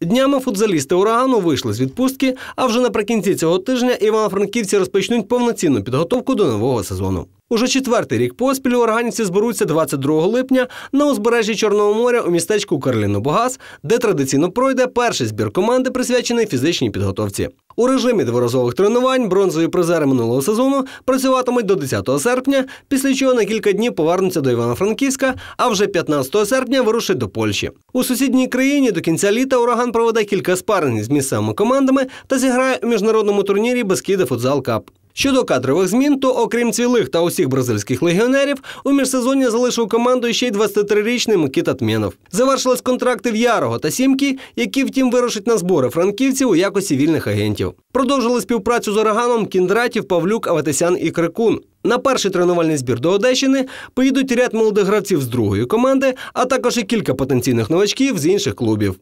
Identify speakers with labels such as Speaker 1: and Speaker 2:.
Speaker 1: Днями футзалісти урагану вийшли з відпустки, а вже наприкінці цього тижня івано-франківці розпочнуть повноцінну підготовку до нового сезону. Уже четвертий рік поспіль ураганівці зберуться 22 липня на узбережжі Чорного моря у містечку Карліно-Богаз, де традиційно пройде перший збір команди, присвячений фізичній підготовці. У режимі дворазових тренувань бронзові призери минулого сезону працюватимуть до 10 серпня, після чого на кілька днів повернуться до Івано-Франківська, а вже 15 серпня вирушать до Польщі. У сусідній країні до кінця літа ураган проведе кілька спарингів з місцевими командами та зіграє у міжнародному турнірі Бескіде Футзал Кап. Щодо кадрових змін, то окрім цвілих та усіх бразильських легіонерів, у міжсезонні залишив команду ще й 23-річний Микита Тмєнов. Завершились контракти в Ярого та Сімки, які втім вирушать на збори франківців у якості вільних агентів. Продовжили співпрацю з Ораганом Кіндратів, Павлюк, Аветесян і Крикун. На перший тренувальний збір до Одещини поїдуть ряд молодих гравців з другої команди, а також і кілька потенційних новачків з інших клубів.